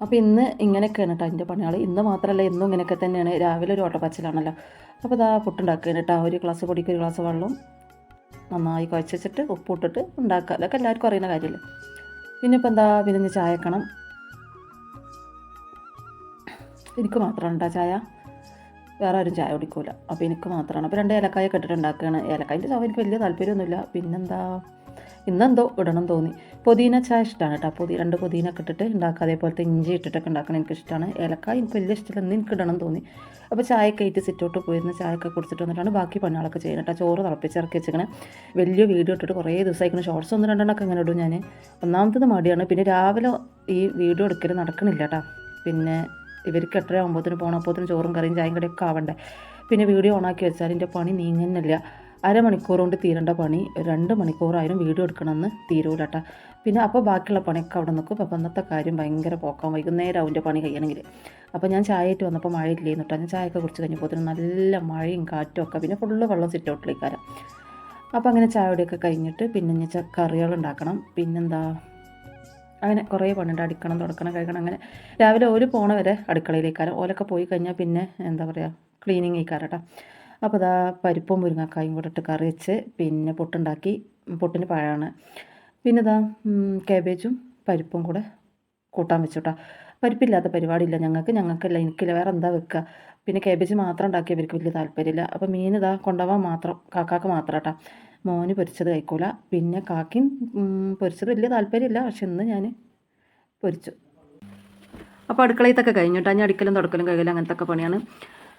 അപ്പോൾ ഇന്ന് ഇങ്ങനെയൊക്കെയാണ് കേട്ടോ എന്റെ പണികൾ ഇന്ന് മാത്രമല്ല ഇന്നും ഇങ്ങനെയൊക്കെ തന്നെയാണ്. രാവിലെ ഒരു ഓട്ടപ്പച്ചിലാണല്ലോ. അപ്പോൾ ഇതാ പുട്ടുണ്ടാക്കുകയാണ് കേട്ടോ ഒരു ഗ്ലാസ് പൊടിക്ക് ഒരു ഗ്ലാസ് വെള്ളം നന്നായി കുഴച്ചിട്ട് ഉപ്പ് ഉപ്പിട്ടിട്ട് ഉണ്ടാക്കുക. അതൊക്കെ എല്ലാവർക്കും അറിയുന്ന കാര്യമല്ലേ പിന്നെ ഇപ്പോൾ എന്താ വിരിഞ്ഞ് ചായ വെക്കണം. എനിക്ക് മാത്രമാണ് കേട്ടോ ചായ. വേറെ ആരും ചായ കുടിക്കൂല. അപ്പോൾ എനിക്ക് മാത്രമാണ്. അപ്പോൾ രണ്ട് ഏലക്കായ ഇട്ടിട്ട് ഉണ്ടാക്കുകയാണ്. ഏലക്കായന്റെ ചായ എനിക്ക് വലിയ താല്പര്യമൊന്നുമില്ല. പിന്നെന്താ? ഇന്നെന്തോ ഇടണം തോന്നി. പുതിന ചായ ഇഷ്ടമാണ് കേട്ടോ. പുതിയ രണ്ട് പുതിന ഒക്കെ ഇട്ടിട്ട് ഉണ്ടാക്കുക. അതേപോലത്തെ ഇഞ്ചി ഇട്ടിട്ടൊക്കെ ഉണ്ടാക്കണം എനിക്ക് ഇഷ്ടമാണ് ഏലക്ക എനിക്ക് വലിയ ഇഷ്ടമില്ല. ഇന്ന് എനിക്ക് ഇടണം തോന്നി. അപ്പോൾ ചായ കയറ്റി സിറ്റോട്ട് പോയിരുന്ന ചായയൊക്കെ കുടിച്ചിട്ട് വന്നിട്ടാണ് ബാക്കി പണികളൊക്കെ ചെയ്യുന്നത് കേട്ടോ. ചോറ് തിളപ്പിച്ചിറക്കി വെച്ചിങ്ങനെ വലിയ വീഡിയോ ഇട്ടിട്ട് കുറേ ദിവസമായിക്കണം. ഷോർട്സ് ഒന്ന് രണ്ടെണ്ണമൊക്കെ ഇങ്ങനെ ഇടും ഞാൻ. ഒന്നാമത്തത് മടിയാണ്. പിന്നെ രാവിലെ ഈ വീഡിയോ എടുക്കൽ നടക്കണില്ല കേട്ടോ. പിന്നെ ഇവർക്ക് എട്ടര ആകുമ്പോഴത്തേന് പോകണം അപ്പോഴത്തേന് ചോറും കറിയും ചായയും കടിയൊക്കെ ആവണ്ടേ. പിന്നെ വീഡിയോ ഓണാക്കി വെച്ചാൽ എന്റെ പണി നീങ്ങുന്നില്ല. അരമണിക്കൂർ കൊണ്ട് തീരേണ്ട പണി രണ്ട് മണിക്കൂറായാലും വീഡിയോ എടുക്കണമെന്ന് തീരൂല കേട്ടോ പിന്നെ അപ്പോൾ ബാക്കിയുള്ള പണിയൊക്കെ അവിടെ നിൽക്കും. അപ്പോൾ അന്നത്തെ കാര്യം ഭയങ്കര പോക്കാം വൈകുന്നേരം അവന്റെ പണി കഴിയണമെങ്കിൽ അപ്പോൾ ഞാൻ ചായ ഇട്ട് വന്നപ്പോൾ മഴയില്ലേന്ന് കേട്ടോ. ഞാൻ ചായയൊക്കെ കുടിച്ച് കഴിഞ്ഞപ്പോൾ നല്ല മഴയും കാറ്റും ഒക്കെ. പിന്നെ ഫുള്ള് വെള്ളം സിറ്റ് ഔട്ടിലേക്കാരം അപ്പോൾ അങ്ങനെ ചായയുടെയൊക്കെ കഴിഞ്ഞിട്ട് പിന്നെ ഞാൻ കറികൾ ഉണ്ടാക്കണം. പിന്നെന്താ? അങ്ങനെ കുറേ പണിയുണ്ട്. അടിക്കണം തുടക്കണം കഴിക്കണം അങ്ങനെ. രാവിലെ ഒരു പോണ വരെ അടുക്കളയിലേക്കാരം. ഓലൊക്കെ പോയി കഴിഞ്ഞാൽ പിന്നെ എന്താ പറയുക ക്ലീനിങ് ആയിക്കാരം കേട്ടോ അപ്പോൾ അതാ പരിപ്പും മുരിങ്ങക്കായും കൂടെ ഇട്ട് കറി വെച്ച് പിന്നെ പൊട്ടുണ്ടാക്കി പൊട്ടിന് പഴമാണ്. പിന്നെ ഇതാ കാബേജും പരിപ്പും കൂടെ കൂട്ടാൻ വെച്ചോട്ടാ. പരിപ്പില്ലാത്ത പരിപാടിയില്ല ഞങ്ങൾക്ക്. ഞങ്ങൾക്കല്ല എനിക്കില്ല. വേറെ എന്താ വെക്കുക പിന്നെ കാബേജ് മാത്രം ഉണ്ടാക്കിയ അവർക്ക് വലിയ താല്പര്യമില്ല. അപ്പോൾ മീൻ ഇതാ കൊണ്ടുപോകാൻ മാത്രം കാക്കാക്ക് മാത്രം കേട്ടോ മോന് പൊരിച്ചത് കഴിക്കൂല. പിന്നെ കാക്കിൻ പൊരിച്ചത് വലിയ താല്പര്യമില്ല. പക്ഷെ ഇന്ന് ഞാൻ പൊരിച്ചു. അപ്പോൾ അടുക്കളയത്തൊക്കെ കഴിഞ്ഞു ഞാൻ അടുക്കലും തുടക്കലും കഴുകലും അങ്ങനത്തെ ഒക്കെ പണിയാണ്.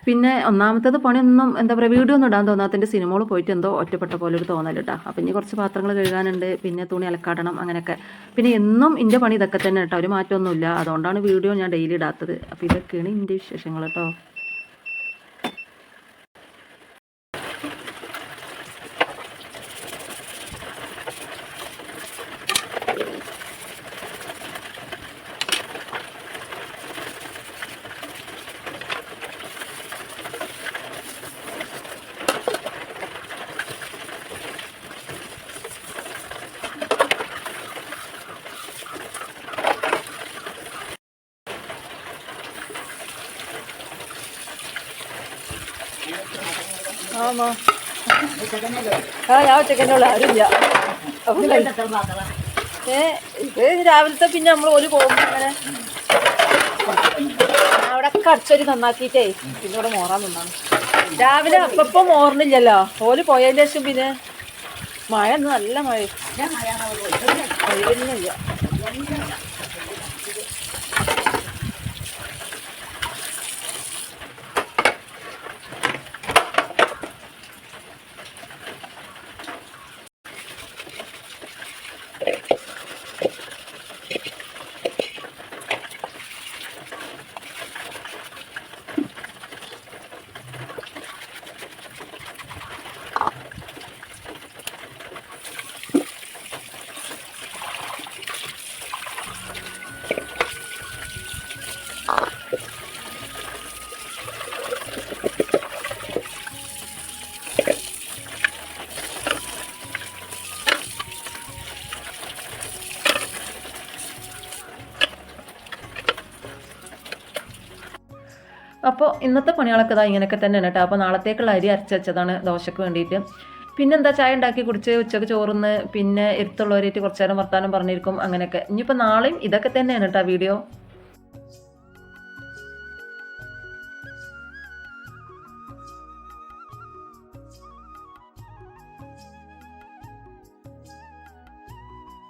പിന്നെ ഒന്നാമത്തേത് പണിയൊന്നും എന്താ പറയുക വീഡിയോ ഒന്നും ഇടാൻ തോന്നാത്തതിന്റെ സിനിമകൾ പോയിട്ട് എന്തോ ഒറ്റപ്പെട്ട പോലെ ഒരു തോന്നൽ കേട്ടോ അപ്പം ഇനി കുറച്ച് പാത്രങ്ങൾ കഴുകാനുണ്ട് പിന്നെ തുണി അലക്കാടണം അങ്ങനെയൊക്കെ. പിന്നെ എന്നും എന്റെ പണി ഇതൊക്കെ തന്നെ കേട്ടോ ഒരു മാറ്റമൊന്നുമില്ല. അതുകൊണ്ടാണ് വീഡിയോ ഞാൻ ഡെയിലി ഇടാത്തത്. അപ്പോൾ ഇതൊക്കെയാണ് എന്റെ വിശേഷങ്ങൾ കേട്ടോ ആമാ ആ ഞാൻ ഉച്ചക്കന്നെ ആരുമില്ല. അപ്പം ഏ ഇത് രാവിലത്തെ പിന്നെ നമ്മൾ ഒരു പോകുമ്പോൾ അങ്ങനെ അവിടെ കടിച്ചൊരു നന്നാക്കിയിട്ടേ പിന്നെ ഇവിടെ മോറാൻ നിന്നാണ്. രാവിലെ അപ്പപ്പം മോർന്നില്ലല്ലോ ഓൽ പോയതിന് ശേഷം പിന്നെ മഴ നല്ല മഴ. ഒഴിവൊന്നുമില്ല അപ്പോൾ ഇന്നത്തെ പണികളൊക്കെ ഇതാ ഇങ്ങനെയൊക്കെ തന്നെയാണ് കേട്ടോ അപ്പോൾ നാളത്തേക്കുള്ള അരി അരച്ച് വെച്ചതാണ് ദോശക്ക് വേണ്ടിയിട്ട്. പിന്നെന്താ ചായ ഉണ്ടാക്കി കുടിച്ച് ഉച്ചയ്ക്ക് ചോറുന്ന് പിന്നെ എടുത്തുള്ളവരായിട്ട് കുറച്ച് നേരം വർത്താനം പറഞ്ഞിരിക്കും അങ്ങനെയൊക്കെ. ഇനിയിപ്പോൾ നാളെയും ഇതൊക്കെ തന്നെയാണ് കേട്ടോ വീഡിയോ.